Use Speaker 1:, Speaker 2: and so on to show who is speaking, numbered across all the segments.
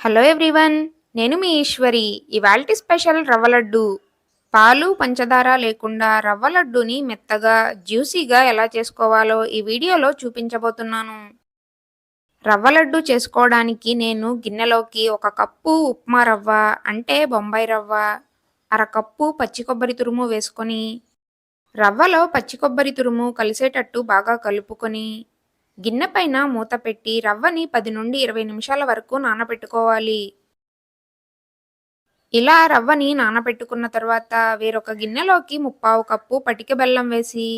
Speaker 1: Hello everyone నేను మీ ఈశ్వరి. ఇవాల్టి special రవ్వ లడ్డు. పాలు పంచదార లేకుండా రవ్వ లడ్డుని మెత్తగా జ్యూసీగా ఎలా చేసుకోవాలో ఈ వీడియోలో చూపించబోతున్నాను. రవ్వ లడ్డు చేసుకోవడానికి నేను గిన్నెలోకి ఒక కప్పు ఉప్మా రవ్వ అంటే బొంబాయి రవ్వ అరకప్పు పచ్చి కొబ్బరి తురుము వేసుకొని రవ్వలో పచ్చి కొబ్బరి తురుము కలిసేటట్టు బాగా కలుపుకొని గిన్నె పైన మూత పెట్టి రవ్వని పది నుండి ఇరవై నిమిషాల వరకు నానబెట్టుకోవాలి. ఇలా రవ్వని నానబెట్టుకున్న తర్వాత వేరొక గిన్నెలోకి ముప్పావు కప్పు పటిక బెల్లం వేసి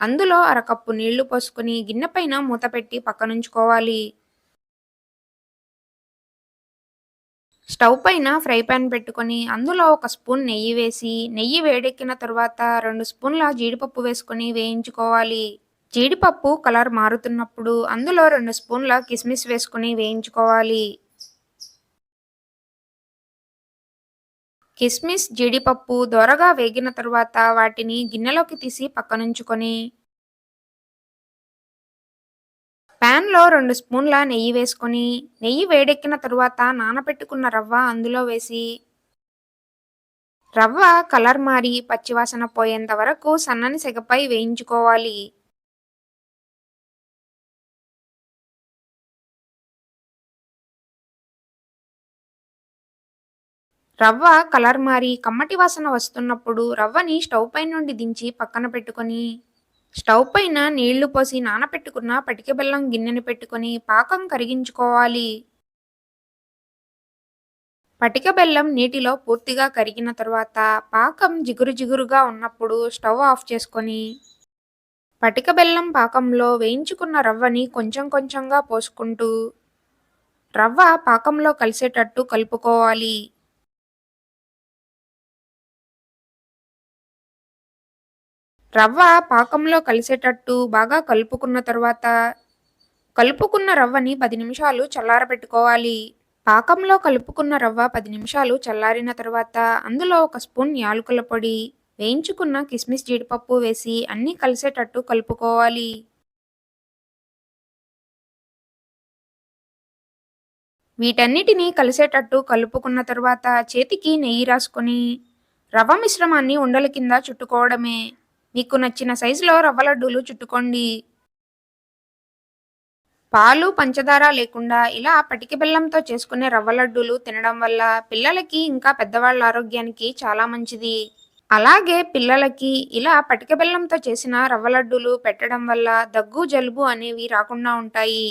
Speaker 1: అందులో అరకప్పు నీళ్ళు పోసుకొని గిన్నె పైన మూత పెట్టి పక్కనుంచుకోవాలి. స్టవ్ పైన ఫ్రై పాన్ పెట్టుకొని అందులో ఒక స్పూన్ నెయ్యి వేసి నెయ్యి వేడెక్కిన తర్వాత రెండు స్పూన్ల జీడిపప్పు వేసుకొని వేయించుకోవాలి. జీడిపప్పు కలర్ మారుతున్నప్పుడు అందులో రెండు స్పూన్ల కిస్మిస్ వేసుకుని వేయించుకోవాలి. కిస్మిస్ జీడిపప్పు దొరగా వేగిన తరువాత వాటిని గిన్నెలోకి తీసి పక్కనుంచుకొని ప్యాన్లో రెండు స్పూన్ల నెయ్యి వేసుకొని నెయ్యి వేడెక్కిన తరువాత నానబెట్టుకున్న రవ్వ అందులో వేసి రవ్వ కలర్ మారి పచ్చివాసన పోయేంత వరకు సన్నని సెగపై వేయించుకోవాలి. రవ్వ కలర్ మారి కమ్మటి వాసన వస్తున్నప్పుడు రవ్వని స్టవ్ పై నుండి దించి పక్కన పెట్టుకొని స్టవ్ పైన నీళ్ళు పోసి నానపెట్టుకున్న పటిక బెల్లం గిన్నెని పెట్టుకొని పాకం కరిగించుకోవాలి. పటిక బెల్లం నీటిలో పూర్తిగా కరిగిన తర్వాత పాకం జిగురు జిగురుగా ఉన్నప్పుడు స్టవ్ ఆఫ్ చేసుకొని పటిక బెల్లం పాకంలో వేయించుకున్న రవ్వని కొంచెం కొంచెంగా పోసుకుంటూ రవ్వ పాకంలో కలిసేటట్టు కలుపుకోవాలి. రవ్వ పాకంలో కలిసేటట్టు బాగా కలుపుకున్న తర్వాత కలుపుకున్న రవ్వని పది నిమిషాలు చల్లారబెట్టుకోవాలి. పాకంలో కలుపుకున్న రవ్వ పది నిమిషాలు చల్లారిన తర్వాత అందులో ఒక స్పూన్ యాలకుల పొడి వేయించుకున్న కిస్మిస్ జీడిపప్పు వేసి అన్నీ కలిసేటట్టు కలుపుకోవాలి. వీటన్నిటినీ కలిసేటట్టు కలుపుకున్న తర్వాత చేతికి నెయ్యి రాసుకొని రవ్వ మిశ్రమాన్ని ఉండల కింద చుట్టుకోవడమే. మీకు నచ్చిన సైజులో రవ్వ లడ్డూలు చుట్టుకోండి. పాలు పంచదార లేకుండా ఇలా పటికి బెల్లంతో చేసుకునే రవ్వ లడ్డూలు తినడం వల్ల పిల్లలకి ఇంకా పెద్దవాళ్ళ ఆరోగ్యానికి చాలా మంచిది. అలాగే పిల్లలకి ఇలా పటిక బెల్లంతో చేసిన రవ్వ లడ్డూలు పెట్టడం వల్ల దగ్గు జలుబు అనేవి రాకుండా ఉంటాయి.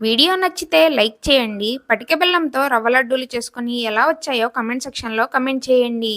Speaker 1: వీడియో నచ్చితే లైక్ చేయండి. పటిక బెల్లంతో రవ్వ లడ్డూలు చేసుకుని ఎలా వచ్చాయో కమెంట్ సెక్షన్లో కమెంట్ చేయండి.